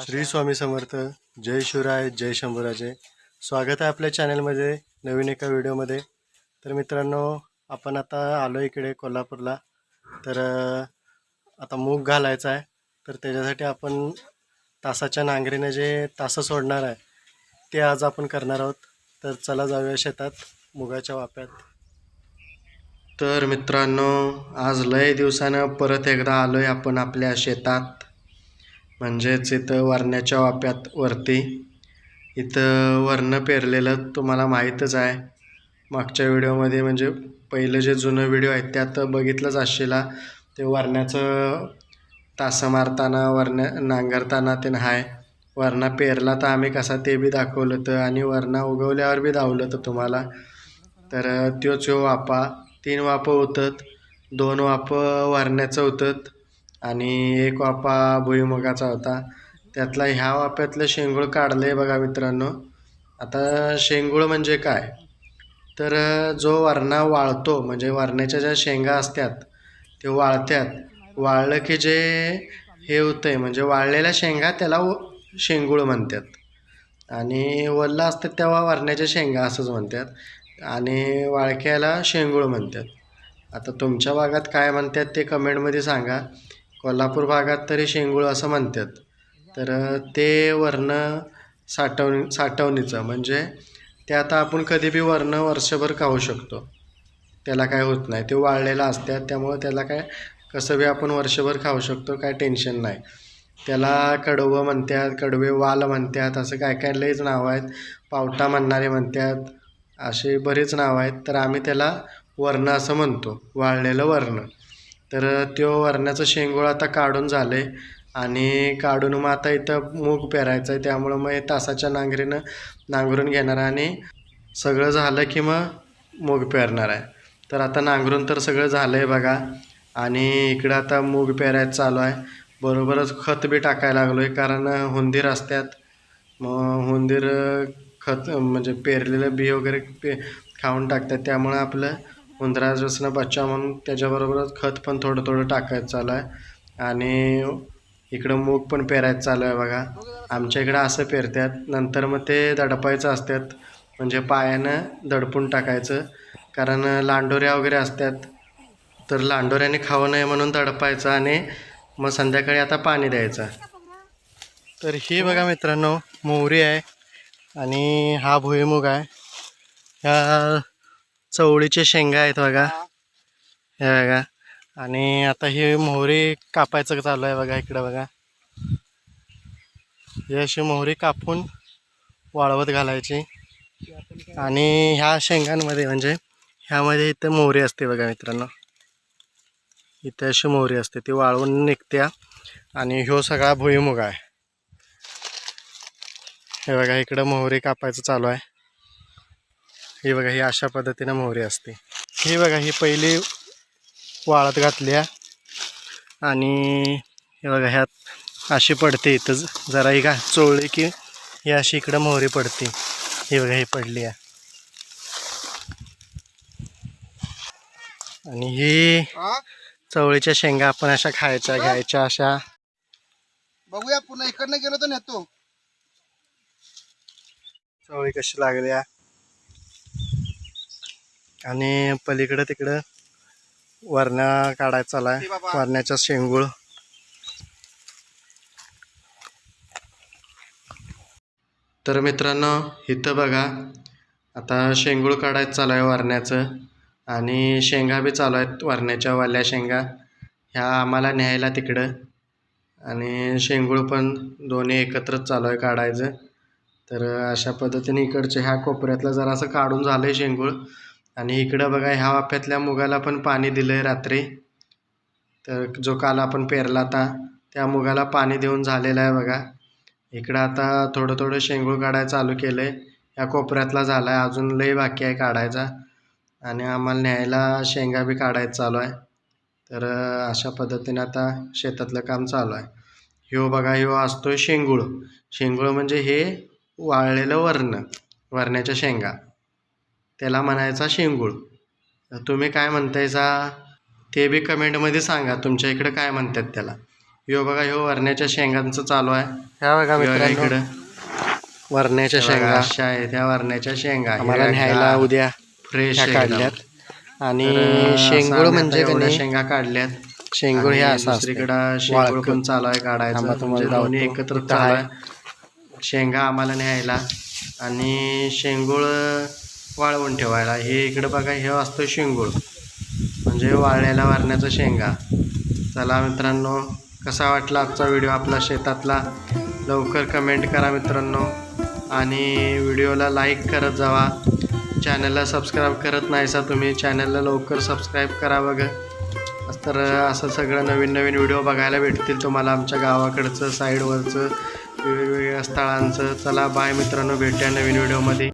श्री स्वामी समर्थ जय शिवराय जय शंभूराजे. स्वागत आहे आपल्या चॅनलमध्ये नवीन एका व्हिडिओमध्ये. तर मित्रांनो आपण आता आलो इकडे कोल्हापूरला. तर आता मूग घालायचा आहे. तर त्याच्यासाठी आपण तासाच्या नांगरीने जे तासं सोडणार आहे ते आज आपण करणार आहोत. तर चला जाऊया शेतात मुगाच्या वाप्यात. तर मित्रांनो आज लय दिवसानं परत एकदा आलो आहे आपण आपल्या शेतात. म्हणजेच इथं वरण्याच्या वाप्यात वरती इथं वरणं पेरलेलं तुम्हाला माहीतच आहे. मागच्या व्हिडिओमध्ये म्हणजे पहिलं जे जुनं व्हिडिओ आहेत त्यात बघितलंच असशिला ते वरण्याचं तासं मारताना वरण्या नांगरताना ते हाय. वरणा पेरला तर आम्ही कसा ते बी दाखवलं होतं आणि वरणा उगवल्यावर बी दावलं होतं तुम्हाला. तर त्योच ह्यो वापा तीन वापं होतात दोन वापं वरण्याचं होतं आणि एक वापा भुईमुगाचा होता. त्यातला ह्या वाप्यातलं शेंगूळ काढलं आहे बघा मित्रांनो. आता शेंगूळ म्हणजे काय? तर जो वरणा वाळतो म्हणजे वरण्याच्या ज्या शेंगा असतात ते वाळत्यात. वाळलं की जे हे होतं आहे म्हणजे वाळलेल्या शेंगा त्याला व- शेंगूळ म्हणतात. आणि वल्ला असतात तेव्हा वरण्याच्या शेंगा असंच म्हणतात. आणि वाळक्याला शेंगूळ म्हणतात. आता तुमच्या भागात काय म्हणतात ते कमेंटमध्ये सांगा. कोल्हापूर भागात तरी शेंगूळ असं म्हणतात. तर ते वर्ण साठवण साठवणीचं म्हणजे ते आता आपण कधी बी वर्ण वर्षभर खाऊ शकतो. त्याला काय होत नाही. ते वाळलेलं असतात. त्यामुळं त्याला काय कसं बी आपण वर्षभर खाऊ शकतो काय टेन्शन नाही. त्याला कडवं म्हणतात कडवे वाल म्हणतात असं काय काय लईच नावं आहेत. पावटा म्हणणारे म्हणतात. असे बरेच नावं आहेत. तर आम्ही त्याला वर्ण असं म्हणतो. वाळलेलं वर्ण. तर त्यो वरण्याचं शेंगूळ आता काढून झालं आहे आणि काढून मग आता इथं मूग पेरायचं आहे त्यामुळं मग हे तासाच्या नांगरीनं नांगरून घेणार आहे आणि सगळं झालं की मग मूग पेरणार आहे. तर आता नांगरून तर सगळं झालं आहे बघा. आणि इकडं आता मूग पेरायचं चालू आहे. बरोबरच खत बी टाकायला लागलो आहे कारण हुंदीर असतात मग हुंदीर खत म्हणजे पेरलेलं बी वगैरे पे खाऊन टाकतात. त्यामुळं आपलं उंदरापासून बच्चा म्हणून त्याच्याबरोबरच खत पण थोडं थोडं टाकायचं चालू आहे. आणि इकडं मूग पण पेरायचं चालू आहे बघा. आमच्या इकडं असं पेरतात नंतर मग ते दडपायचं असतात म्हणजे पायानं दडपून टाकायचं. कारण लांडोऱ्या वगैरे असतात तर लांडोऱ्याने खावं नये म्हणून दडपायचं आणि मग संध्याकाळी आता पाणी द्यायचं. तर ही बघा मित्रांनो मोहरी आहे. आणि हा भुईमुग आहे. ह्या चवळीचे शेंगा आहेत बघा. हे. बघा. आणि आता ही मोहरी कापायचं चालू आहे बघा इकडं बघा. ही अशी मोहरी कापून वाळवत घालायची. आणि ह्या शेंगांमध्ये म्हणजे ह्यामध्ये इथं मोहरी असते बघा मित्रांनो. इथे अशी मोहरी असते. ती वाळवून निघत्या. आणि ह्यो सगळा भुईमुग आहे. हे बघा इकडं मोहरी कापायचं चालू आहे. ही बघा ही अशा पद्धतीनं मोहरी असते. ही बघा ही पहिली वाळत घातली आहे. आणि हे बघा ह्यात अशी पडते इथं. जरा ही का चोळली की ही अशी इकडं मोहरी पडते. ही बघा ही पडली आहे. आणि ही चवळीच्या शेंगा आपण अशा खायच्या घ्यायच्या अशा. बघूया पुन्हा इकडनं गेलो तर नेतो. चवळी कशी लागल्या? आणि पलीकडं तिकडं वरण्या काढायचा चालाय वरण्याचा शेंगूळ. तर मित्रांनो इथं बघा. आता शेंगूळ काढायचं चालू आहे वरण्याचं. आणि शेंगा बी चालू आहेत वरण्याच्या वाल्या शेंगा. ह्या आम्हाला न्यायला तिकडं. आणि शेंगूळ पण दोन्ही एकत्रच चालू आहे काढायचं. तर अशा पद्धतीने इकडच्या ह्या कोपऱ्यातलं जरासं काढून झालं आहे शेंगूळ. आणि इकडं बघा ह्या वाफ्यातल्या मुगाला पण पाणी दिलं आहे रात्री. तर जो काल आपण पेरला होता त्या मुगाला पाणी देऊन झालेलं आहे बघा. इकडं आता थोडं थोडं शेंगूळ काढायला चालू केलं आहे या कोपऱ्यातला झाला आहे अजून लई बाकी आहे काढायचा. आणि आम्हाला न्यायला शेंगा बी काढायचं चालू आहे. तर अशा पद्धतीने आता शेतातलं काम चालू आहे. ह्यो बघा ह्यो असतो शेंगूळ. शेंगूळ म्हणजे हे वाळलेलं वर्ण वरण्याच्या शेंगा. त्याला म्हणायचा शेंगूळ. तुम्ही काय म्हणतायचा ते बी कमेंटमध्ये सांगा तुमच्या इकडं काय म्हणतात त्याला. ह्यो बघा ह्यो वरण्याच्या शेंगांचं चालू आहे. ह्या बघा मित्रांनो. इकडं. वरण्याच्या शेंगा. अशा आहे त्या वरण्याच्या शेंगा. आम्हाला न्यायला उद्या फ्रेश काढल्यात. आणि शेंगुळ म्हणजे शेंगा काढल्यात. शेंगुळ हे दुसरीकडं शेंगोळ. पण चालू आहे काढायचं. तुम्हाला म्हणजे. एकत्र चालू आहे. आहे. शेंगा आम्हाला न्यायला. आणि शेंगूळ वाळवून ठेवायला. हे इकडं बघा हे असतं शेंगूळ. म्हणजे वाळलेला वारण्याचा शेंगा. चला मित्रांनो कसा वाटला आजचा व्हिडिओ आपला शेतातला? लवकर कमेंट करा मित्रांनो. आणि व्हिडिओला लाईक करत जावा. चॅनलला सबस्क्राईब करत नाहीसा तुम्ही चॅनलला लवकर सबस्क्राईब करा बघा. तर असं सगळं नवीन नवीन व्हिडिओ बघायला भेटतील तुम्हाला आमच्या गावाकडचं साईडवरचं वेगवेगळ्या स्थळांचं. चला बाय मित्रांनो भेटूया नवीन व्हिडिओमध्ये.